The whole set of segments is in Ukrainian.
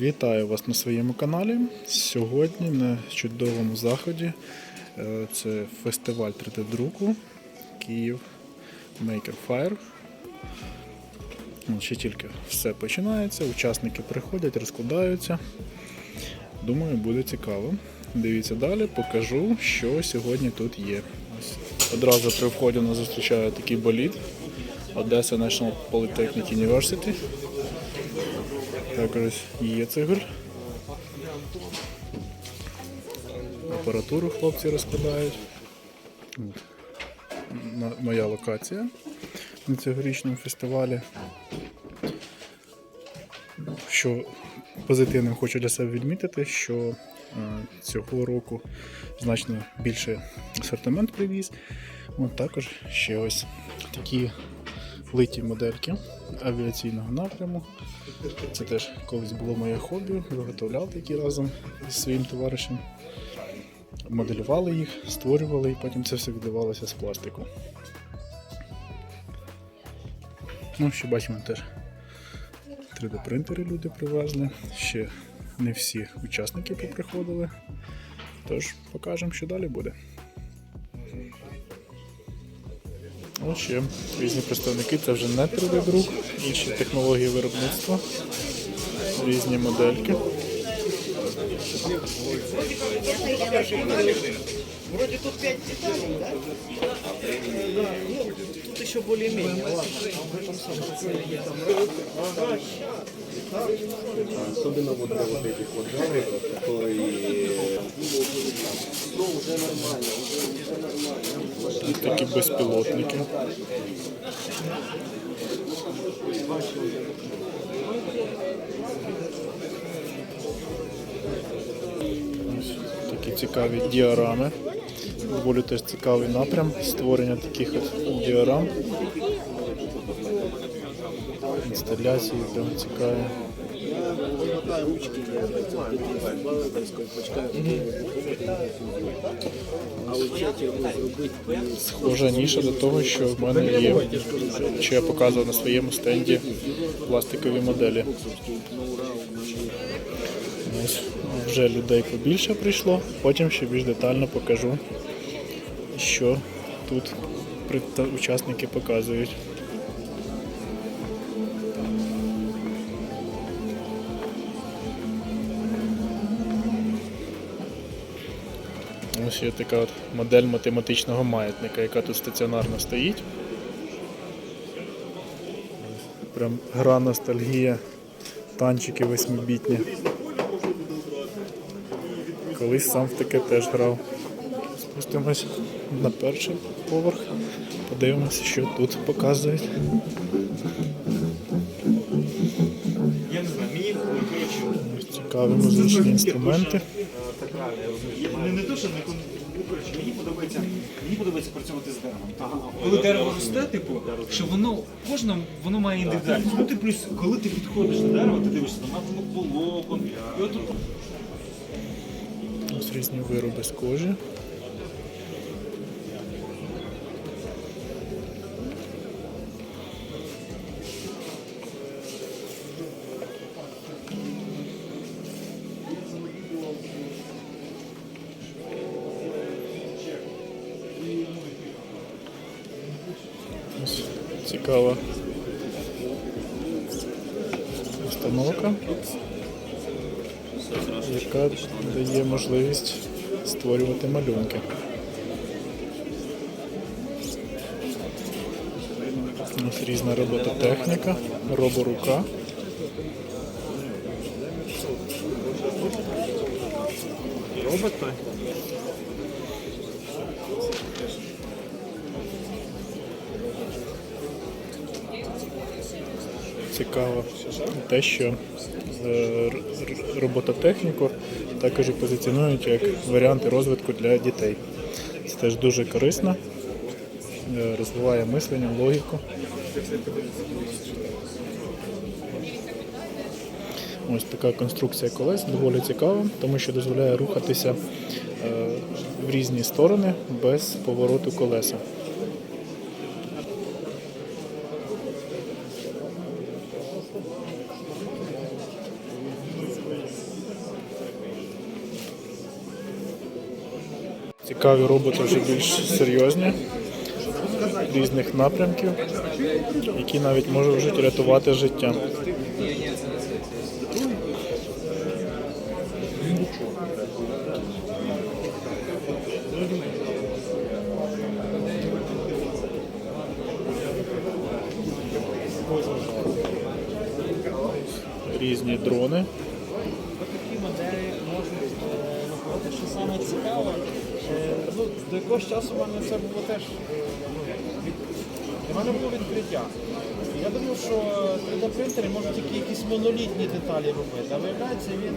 Вітаю вас на своєму каналі. Сьогодні на чудовому заході е, це фестиваль 3D-друку Київ Maker Fire. Ще тільки все починається, учасники приходять, розкладаються. Думаю, буде цікаво. Дивіться далі, покажу, що сьогодні тут є. Ось Одразу при вході нас зустрічає такий болід Одеса National Polytechnic University. Також є цигель. Апаратуру хлопці розкладають. Моя локація на цьогорічному фестивалі. Що позитивним хочу для себе відмітити, що е, цього року значно більше асортимент привіз. От також ще ось такі литі модельки авіаційного напряму. Це теж колись було моє хобі, виготовляв такі разом зі своїм товаришем. Моделювали їх, створювали і потім це все віддавалося з пластику. Ну, ще бачимо теж 3D принтери люди привезли. Ще не всі учасники поприходили. Тож покажемо, що далі буде. Ось ще різні представники, це вже не 3D-друк, інші технології виробництва, різні модельки. Вроді тут 5 деталей, да? Ну, еще более-менее. Особенно вот для вот этих вот жанров, которые Ось такі безпілотники. Ось такі цікаві діарами. Доволі теж цікавий напрям створення таких от діарам. Інсталяції прям цікаві. Схожа ніша до того, що в мене є, що я показував на своєму стенді пластикові моделі. Вже людей побільше прийшло, потім ще більш детально покажу, що тут учасники показують. Ось є така от модель математичного маятника, яка тут стаціонарно стоїть. Прям гра ностальгія, танчики восьмибітні. Колись сам в таке теж грав. Спустимось на перший поверх, подивимося, що тут показують. Я не знаю, мені коротше, Ось цікаві музичні інструменти. не, не то, що ну, мені подобається, мені подобається працювати з деревом. Коли дерево росте, типу, що воно кожне воно має індивідуальність. Ну ти плюс, коли ти підходиш до дерева, ти дивишся там напрямок волокон, Ось різні вироби з кожи. Цікава установка яка дає можливість створювати малюнки. Ось різна робототехніка, роборука. робот той. Цікаво те, що е, робототехніку також позиціонують як варіанти розвитку для дітей. Це теж дуже корисно, е, розвиває мислення, логіку. Ось така конструкція колес доволі цікава, тому що дозволяє рухатися е, в різні сторони без повороту колеса. Цікаві роботи вже більш серйозні, різних напрямків, які навіть можуть рятувати життя. Різні дрони. Ну, до якогось часу в мене це було теж. від- Для мене було відкриття. Я думав, що 3D-принтери можуть тільки якісь монолітні деталі робити, а виявляється, він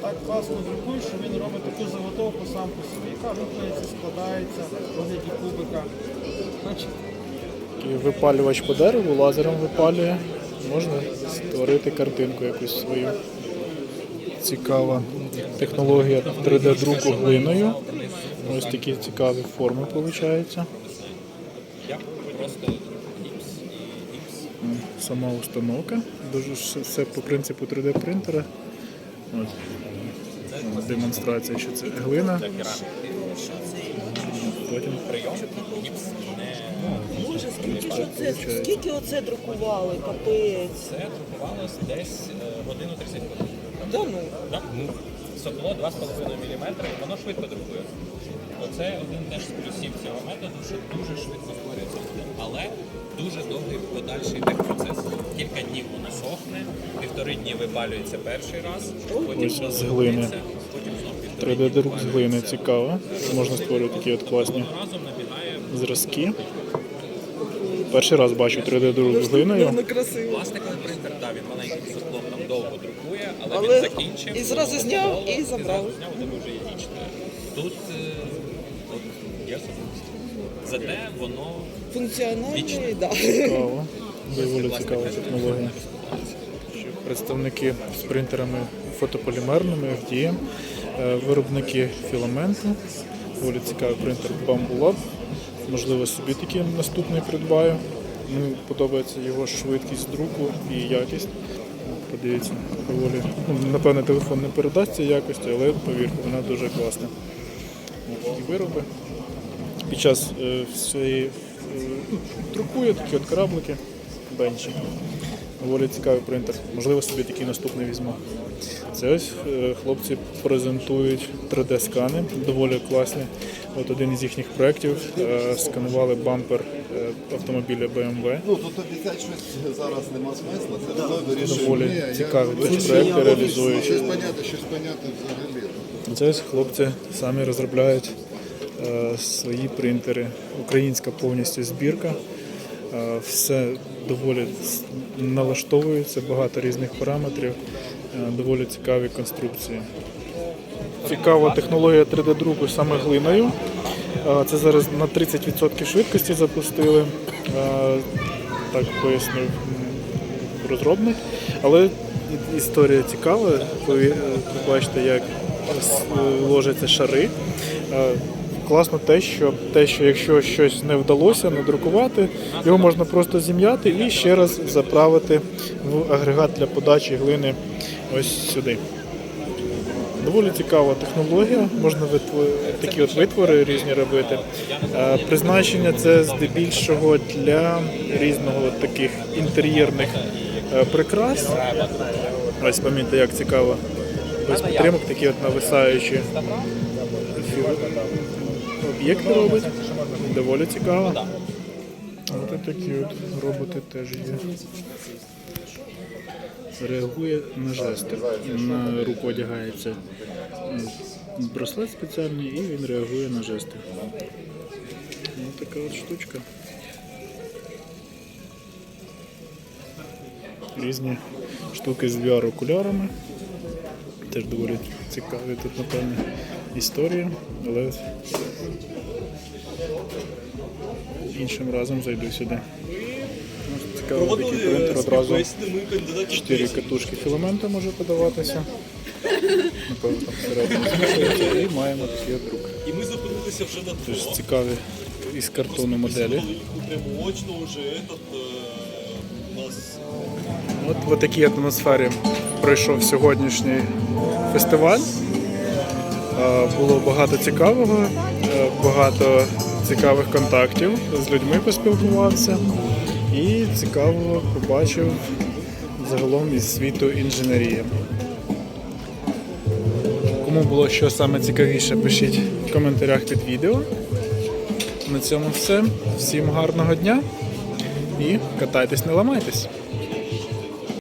так класно друкує, що він робить таку заготовку сам по собі, яка рухається, складається в вигляді кубика. Такий випалювач по дереву, лазером випалює. Можна створити картинку якусь свою. Цікава технологія 3D-друку глиною. Ось такі цікаві форми виходять. Сама установка. Дуже все по принципу 3D принтера. Демонстрація, що це глина. Потім Боже, скільки ж оце, скільки оце друкували, капець. Це друкувалось десь е, годину 30 хвилин. Да ну. Сопло 2,5 мм, і воно швидко друкує. Оце один теж з плюсів цього методу, що дуже швидко створюється модель. Але дуже довгий подальший техпроцес. Кілька днів воно сохне, півтори дні випалюється перший раз, потім Ось з глини. потім знов півтори 3D-друк з глини цікаво. Можна створити такі от класні разом набігає зразки. Перший раз бачу 3D-друк з глиною. Ну красиво. принтер, так, він маленьким соплом там довго друкує, але, Але він закінчив. і зразу воно зняв, готово, і забрав. зразу зняв, у тебе вже є річне. Тут е, от, є особливість. Зате воно Функціональний, да. Цікаво. Доволі цікава технологія. Представники з принтерами фотополімерними FDM, е, виробники філаменту. Доволі цікавий принтер Bamboo Lab. Можливо, собі такий наступний придбаю. Мені подобається його швидкість друку і якість. Подивіться, доволі. Ну, напевне, телефон не передасть цієї якості, але повірте, вона дуже класна. Такі вироби. Під час е, всієї е, ну, друкує такі от кораблики, бенчі. Доволі цікавий принтер. Можливо, собі такий наступний візьму. Це ось е, хлопці презентують 3D-скани, доволі класні. От один із їхніх проєктів е, сканували бампер е, автомобіля BMW. Ну тут обіцяти щось зараз нема смисла, це все вирішує. Доволі цікаві проєкти реалізують. Щось поняти, щось поняти взагалі. Це ось хлопці самі розробляють е, свої принтери. Українська повністю збірка. Все доволі налаштовується, багато різних параметрів, доволі цікаві конструкції. Цікава технологія 3D-друку саме глиною. Це зараз на 30% швидкості запустили. Так пояснив розробник. Але історія цікава. Ви е, бачите, як е, ложаться шари. Класно те, що те, що якщо щось не вдалося надрукувати, його можна просто зім'яти і ще раз заправити в агрегат для подачі глини ось сюди. Доволі цікава технологія, можна такі от витвори різні робити. Е, Призначення це здебільшого для різного таких інтер'єрних е, прикрас. Ось пам'ятаєте, як цікаво. Без підтримок такі от нависаючі об'єкти робить. Доволі цікаво. От такі от роботи теж є. Реагує на жести. На руку одягається браслет спеціальний і він реагує на жести. Ось така от штучка. Різні штуки з VR-окулярами. Теж доволі цікаві тут, напевно, історія, але іншим разом зайду сюди. Цікавий такий принтер одразу 4 катушки філамента може подаватися. Напевно, там всередині змішується і маємо такий от друк. І ми зупинилися вже на Тож цікаві із картону моделі. прямо вже этот, е, у нас От в такій атмосфері пройшов сьогоднішній фестиваль. Е, Було багато цікавого. Е, багато цікавих контактів, з людьми поспілкувався і цікаво побачив загалом із світу інженерії. Кому було що саме цікавіше, пишіть в коментарях під відео. На цьому все. Всім гарного дня і катайтесь, не ламайтесь.